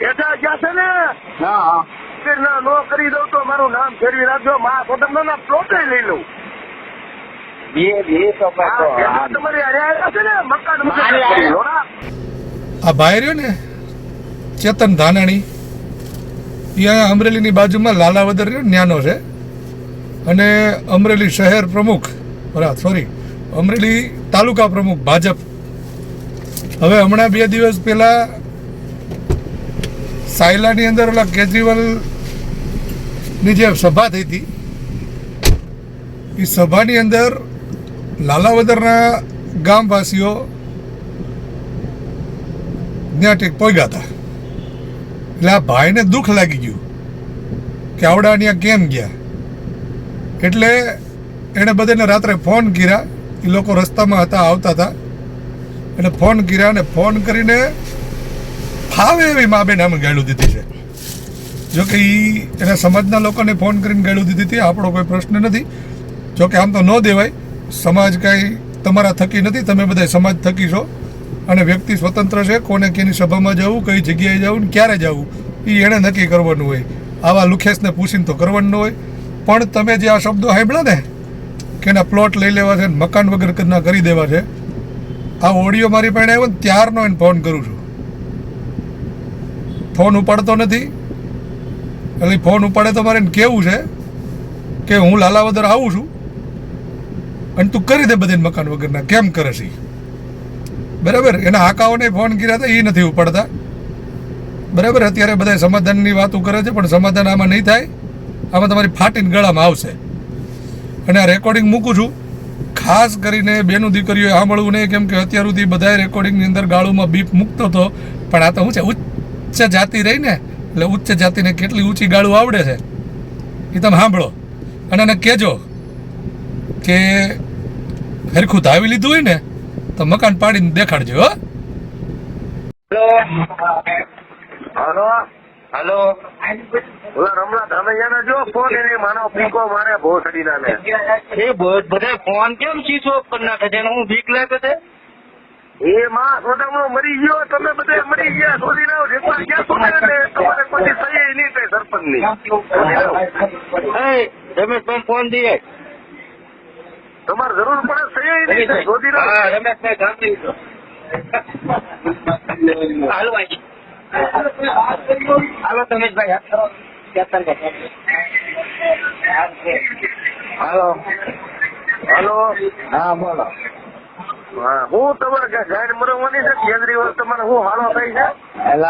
ભેગા ગયા છે ને? હા. હા ના નો કરી દઉં તો મારું નામ ફેરવી રાખજો. મા કુટુંબ ના પ્લોટે લઈ લઉં. બે બે તો તમારી હારે છે ને? મકાન મકાન. હારે. આવ્યા. લોડા. આ ભાઈ રહ્યો ને ચેતન ધાનાણી. એ અહીંયા અમરેલીની બાજુમાં લાલાવદર રહ્યો ન્યાનો છે. અને અમરેલી શહેર પ્રમુખ બરાબર સોરી અમરેલી તાલુકા પ્રમુખ ભાજપ. હવે હમણાં બે દિવસ પહેલા સાયલાની અંદર ઓલા કેજરીવાલની જે સભા થઈ હતી, એ સભાની અંદર લાલાવદરના ગામવાસીઓ ત્યાં ટેક ગયા હતા. એટલે આ ભાઈને દુઃખ લાગી ગયું કે આવડા ત્યાં કેમ ગયા. એટલે એણે બધાને રાત્રે ફોન કર્યા, એ લોકો રસ્તામાં હતા, આવતા હતા. એટલે ફોન કર્યા અને ફોન કરીને ફાવે એવી મા બેન અમે ગાળું દીધી છે. જોકે એ એના સમાજના લોકોને ફોન કરીને ગાળું દીધી હતી, આપણો કોઈ પ્રશ્ન નથી. જોકે આમ તો ન દેવાય, સમાજ કાંઈ તમારા થકી નથી, તમે બધા સમાજ થકી છો. અને વ્યક્તિ સ્વતંત્ર છે, કોને કેની સભામાં જવું, કઈ જગ્યાએ જવું ને ક્યારે જવું એ એણે નક્કી કરવાનું હોય. આવા લુખેશને પૂછીને તો કરવાનું ન હોય. પણ તમે જે આ શબ્દો સાંભળ્યા ને, કે એના પ્લોટ લઈ લેવા છે મકાન વગર કરી દેવા છે, આ ઓડિયો મારી પાસે આવ્યો ને ત્યારનો એને ફોન કરું છું. ફોન ઉપાડતો નથી. એટલે ફોન ઉપાડે તો મારે કેવું છે કે હું લાલાવદર આવું છું. અને તું કરી દે બધી મકાન વગરના. કેમ કરે છે બરાબર? એના હાકાઓને ફોન કર્યા હતા એ નથી ઉપાડતા. બરાબર? અત્યારે બધા સમાધાનની વાતો કરે છે, પણ સમાધાન આમાં નહીં થાય. આમાં તમારી ફાટીને ગળામાં આવશે. અને આ રેકોર્ડિંગ મૂકું છું. ખાસ કરીને બેનું દીકરીઓએ સાંભળવું નહીં, કેમ કે અત્યાર સુધી બધા રેકોર્ડિંગની અંદર ગાળુમાં બીપ મૂકતો હતો પણ આ તો હું છે, ઉચ્ચ જાતિ રહી ને એટલે ઉચ્ચ જાતિને કેટલી ઊંચી ગાળું આવડે છે? એ તમે સાંભળો. અને એને કહેજો કે હરખું ધાવી લીધું હોય ને તો મકાન પાડીને દેખાડજો હો. હાલો. હલો. રમણા રમલા જો ફોન એને માનો પીકો મારે ભોસડીના ને. એ બધા ફોન કેમ સ્વિચ ઓફ કરી નાખે છે? હું બીક લાગે છે? એ માં સોદામણો મરી ગયો તમે બધા મરી ગયા શોધી જેટલા ને? તમારે પછી સહી નહીં થાય સરપંચની રમેશભાઈ ફોન દઈએ તમારે જરૂર પડે સહી નહીં શોધી રમેશભાઈ ગાંધી હાલો ભાઈ. હાલો રમેશભાઈ હાલો. હાલો. હા બોલો. હા તમારે મરવાની છે? કેજરીવાલ તમારે હું છે?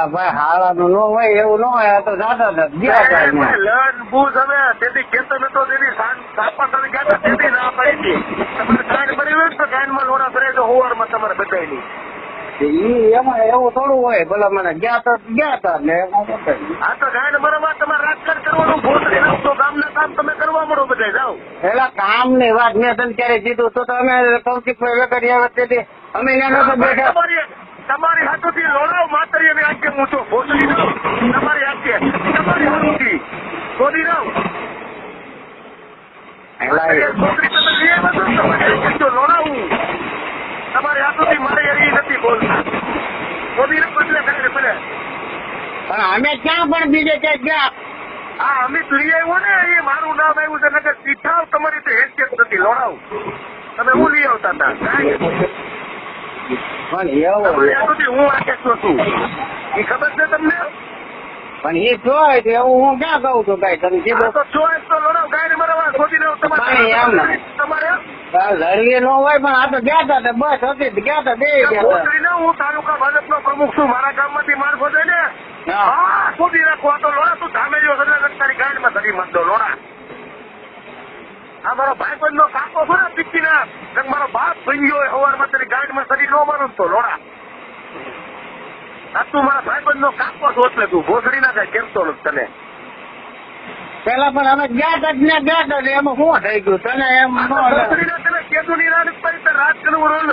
ભાઈ હાળાનું ન હોય એવું ન હોય તો જાતા. લન બૂઝ હવે તેથી કેતો નતો તેથી સાપા તમે ગયા તેથી ના પાડી હતી. તમારે ગાયન મરી તો ને માં લોડા ભરે તો હોવારમાં તમારે બધાય ઈ એમાં એવું થોડું હોય ભલા મને ગયા તો ગયા તા ને એમાં તો તમારે રાજકારણ કરવાનું ભૂત ગામના કામ તમે કરવા મળો બધા જાઓ. પેલા કામની વાત મેં તને ક્યારે કીધું તો તમે કૌશિકભાઈ વેકરિયા વચ્ચેથી અમે બેઠા. તમારી હાથો હાથોથી લોડાવ માતરી અને આજે હું છું ભોસડી નાવ તમારી હાથે તમારી હાથોથી. તમે લઈ આવ્યા તમારે લોડાવું. તમારી હાથોથી મારે એવી નથી બોલતા શોધી નાવ એટલે કરે ભલે અમે ક્યાં પણ બીજે ક્યાંક ગયા? આ અમિત લઈ આવ્યો ને એ મારું નામ આવ્યું છે નગર સીઠાવ તમારી તો હેન્ડશેક નથી લોડાવ. તમે હું લઈ આવતા હતા? પણ એવું હું આંખે છું છું. એ ખબર છે તમને? પણ એ જોય એવું હું ક્યાં કહું છું કઈ? તમે કીધું તો ચોઈસ તો લડાવ શોધી લો પાણી એમ ના. તમારે? લડવી ન હોય પણ આ તો ગયા હતા બસ હતી ગયા હતા બે હું તાલુકા ભાજપનો પ્રમુખ છું મારા ગામમાંથી માંથી છે ને. હા. રાખો આ તો લોડા તું ધામે જો એટલે તારી ગાયમાં ધરી મંદો લોડા આ મારો ભાઈબંધ નો કાકો છે ને કંઈક મારો બાપ ભાઈ ગયો સવારમાં તારી ગાયમાં સરી નો મારું તો લોડા આ તું મારા ભાઈબંધ નો કાકો છો એટલે તું ભોસડી ના કઈ કેમ તો તને? પેલા પણ અમે ગયા હતા ને ગયા ને એમાં શું થઈ ગયું તને એમ તને કેતું ની રાત પડી તો કરવું રોલ.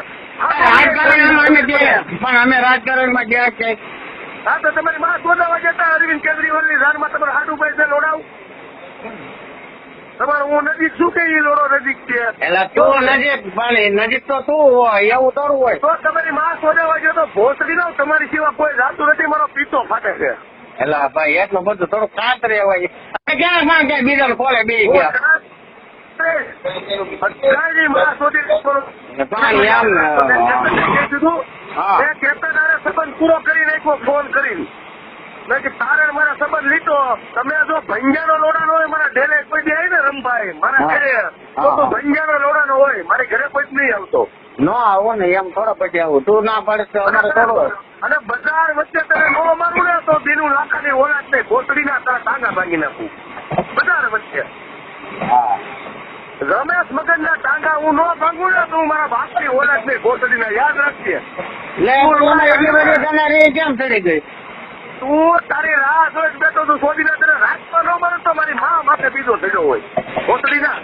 ગયા પણ અમે રાજકારણમાં ગયા છે હા તો તમારી માં શોધાવા જતા અરવિંદ કેજરીવાલની રાનમાં તમારે હાડું પૈસે લોડાવું? તમારે હું નજીક શું કે લોડો નજીક છે? એટલે તું નજીક નજીક તો તું હોય એવું થોડું હોય. તો તમારી માં શોધવા ગયો તો ભોસડી નો તમારી સિવાય કોઈ જાતું નથી મારો પીતો ફાટે છે. એટલે ભાઈ એટલું બધું થોડું ખાતરે હોય ક્યાં માં ક્યાં? બીજા કોલે બે ગયા માં શોધી કેપ્ટન સંબંધ પૂરો કરી નાખ્યો ફોન કરીને. મેં કીધું તારે મારા સંબંધ લીધો. તમે જો ભંજાનો લોડાનો હોય મારા ઢેલે કોઈ દે ને રમભાઈ. મારા ઘરે તો ભંજાનો લોડાનો હોય. મારે ઘરે કોઈ નહીં આવતો. નો આવો ને એમ થોડો પછી આવું. તું ના પડે અમારે થોડો અને બજાર વચ્ચે તમે નો મારું ને તો બીનું લાખાની ઓળખ ને ઘોસડીના તારા ટાંગા ભાંગી નાખું. બજાર વચ્ચે. હા. રમેશ મગનના ટાંગા હું નો ભાંગું ને તો હું મારા બાપની ઓળખ ને ઘોસડીના યાદ રાખજે. એટલી બધી તને રી કેમ ચડી ગઈ? તું તારી રાહ જોઈ બેઠો તું શોધીને તને રાજમાં ન મળે તો મારી મા માથે બીજો થયો હોય. ઘોસડીના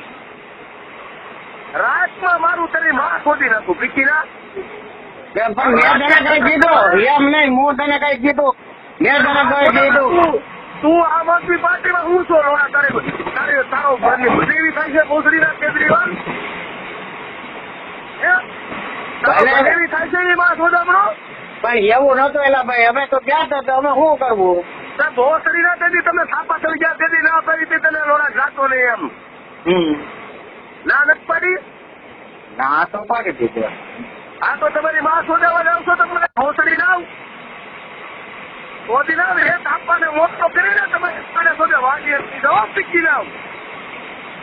રાજમાં મારું તારી મા શોધી નાખું એમ પણ મેં તને કઈ કીધું? એમ નહીં હું તને કઈ કીધું? મેં તને કઈ કીધું? તું- આમ આદમી પાર્ટીમાં હું છો? લોડા તારે તારે તારો ઘરની એવી થાય છે ભોસડીના કેજરીવાલ? એવી થાય છે એ માં સોદામણો પણ એવું નતું એલા ભાઈ. અમે તો ગયા હતા અમે શું કરવું? ભોસડી ના તેથી તમે થાપા થઈ ગયા તેથી ના પડી તે તને લોડા જાતો નહીં એમ. હમ. ના નથી પડી? ના તો પાડી દીધું. આ તો તમારી માં સોદાવા જાવ છો તો મને ભોસડી નાવ શોધી નાવ એ થાપાને મોટો કરીને તમે મને શોધે વાગી હતી જવાબ પીકી નાવ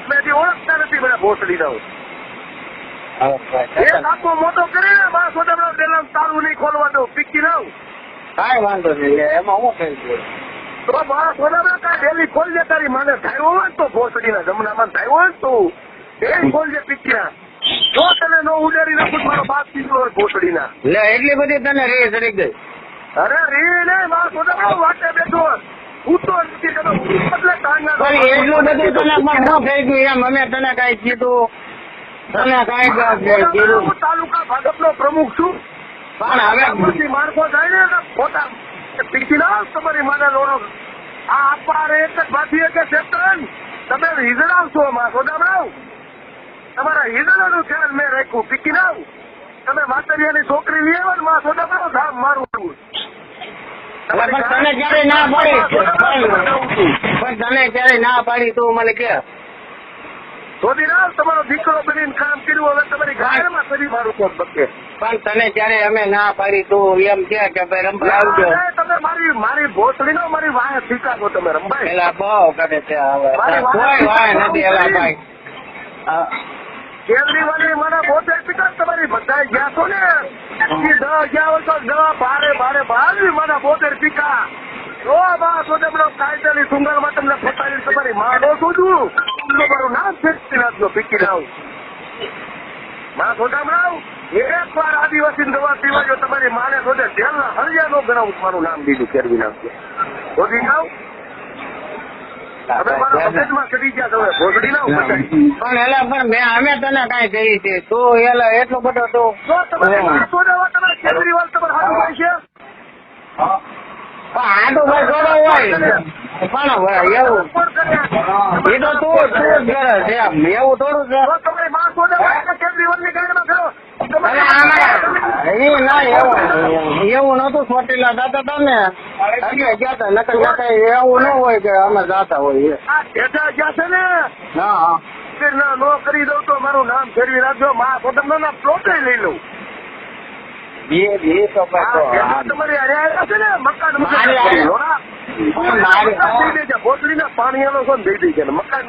મેં હજી ઓળખતા નથી મને ભોસડી નાવ એ થાપો મોટો કરીને માં સોદામણો પેલા તારું નહીં ખોલવા દઉં. પીકી નાવ કાંઈ વાંધો નહીં એમાં હું થઈ ગયું? તો મારા સોદામણા કાંઈ ડેલી ખોલજે તારી માને. થાય હોય ને તો ભોસડીના જમનામાં થાય હોય ને તું એ ખોલજે પીકીના જો તને નો ઉડાડી નાખું મારો બાપ પીધો હોય ભોસડીના લે એટલી બધી તને રી ચડી ગઈ. અરે રી ને મારા સોદામણો વાટે બેઠો ઉઠતો નથી તમે બદલે ટાંગા પણ એટલું બધું તને પણ શું થઈ ગયું? એમ અમે તને કઈ કીધું. તને કઈ કીધું. હું તાલુકા ભાજપનો પ્રમુખ છું. પણ હવે માણસો જાય ને તો પીકી ના તમારી મને લોડો આ આપવા એક જ ભાતીય એક ક્ષેત્ર તમે હિજડાવ છો માં સોદામણાવ તમારા હિજડાનું ધ્યાન મેં રાખ્યું. પીકી નાવ તમે માતરિયાની છોકરી લઈ ને માં સોદામણાવ ધામ મારું. પણ તને ક્યારે ના પાડી? પણ તને ક્યારે ના પાડી તું મને કે? નાવ તમારો દીકરો બનીને કામ કર્યું હવે તમારી ગાયમાં કરી મારું કોણ બકે પણ તને ક્યારે અમે ના પાડી તું એમ કે કે ભાઈ આવજો. તમે મારી મારી ભોસડી નો મારી વાહ સ્વીકારો તમે રંભાઈ એલા બહુ કરે છે હવે. કોઈ વાય નથી એલા ભાઈ. કેજરીવાલની મને પોતે તમારી બધા ગયા છો ને? દસ હોય તો દવા ભારે ભારે ભારે મને બોતેર પિતા. જો બા તો તમને કાયદાની સુંગરમાં તમને ફટાવી તમારી માં નો શોધું. તમારું નામ ફેરવી નાખજો પીકી લાવમાં સોદામણાવ એક વાર આદિવાસી દવા પીવા જો તમારી માને શોધે જેલના હળિયા નો ગણાવું મારું નામ દીધું ફેરવી નાખજો. શોધી નાવ હવે મારા મગજમાં ચડી ગયા તમે ભોગડી નાવ બધા પણ એલા પણ મેં અમે તને કઈ કહી છે. તું એલા એટલો બધો તો જો તમારે નાસ્તો દેવા તમારે કેજરીવાલ તમારે હાથું હોય છે. પણ આ તો ભાઈ થોડો હોય. પણ એવું? એ તો તું તું જ કરે છે. એવું થોડું છે. ગયો. એ ના એવું એવું નતું ચોટીલા દાતા તમે એટલે ગયા નકર જતા એવું ન હોય કે અમે જાતા હોય ગયા છે ને હા ના નો કરી દઉં તો મારું નામ ફેરવી રાખજો મા પોતાના ના પ્લોટે લઈ લઉં બે તો તમારી છે ને મકાન. મકાન પાણી દેજે ને મકાન